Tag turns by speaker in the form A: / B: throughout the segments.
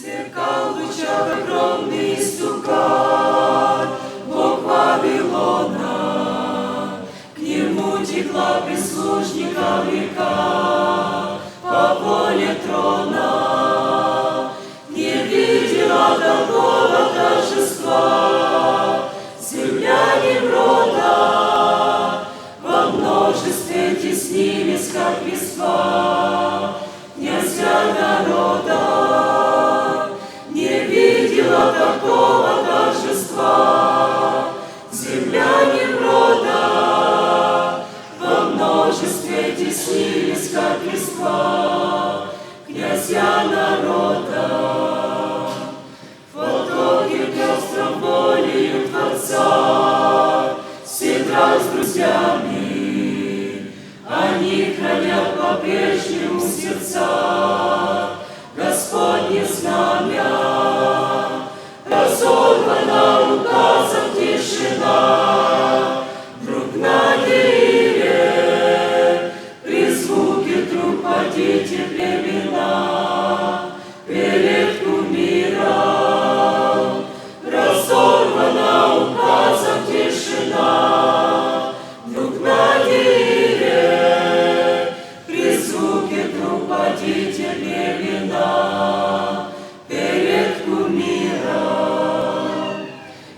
A: Сверкал в лучах огромный стукар, Бог Вавилона. К нему текла прислужника река, Князья народа. В потоке пестром волею Творца. Сидра с друзьями, Они хранят по-прежнему сердца племена Перед кумиром.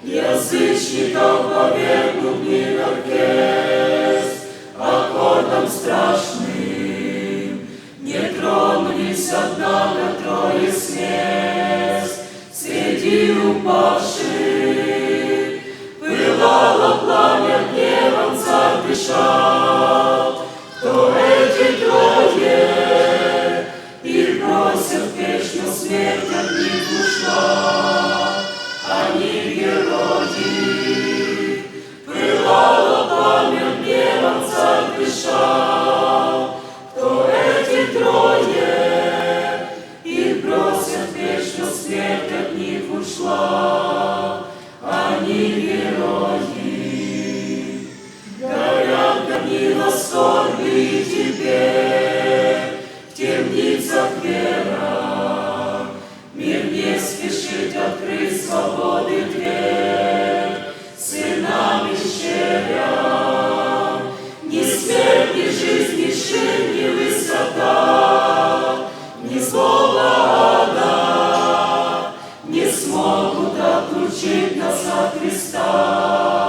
A: Язычников повергнут мир оркестр Аккордом страшным. Не тронулись, однако, трое с мест Среди упавших Пылало пламя гневом, царь дышал смерть от них ушла Они герои ада Не смогут отлучить нас от Христа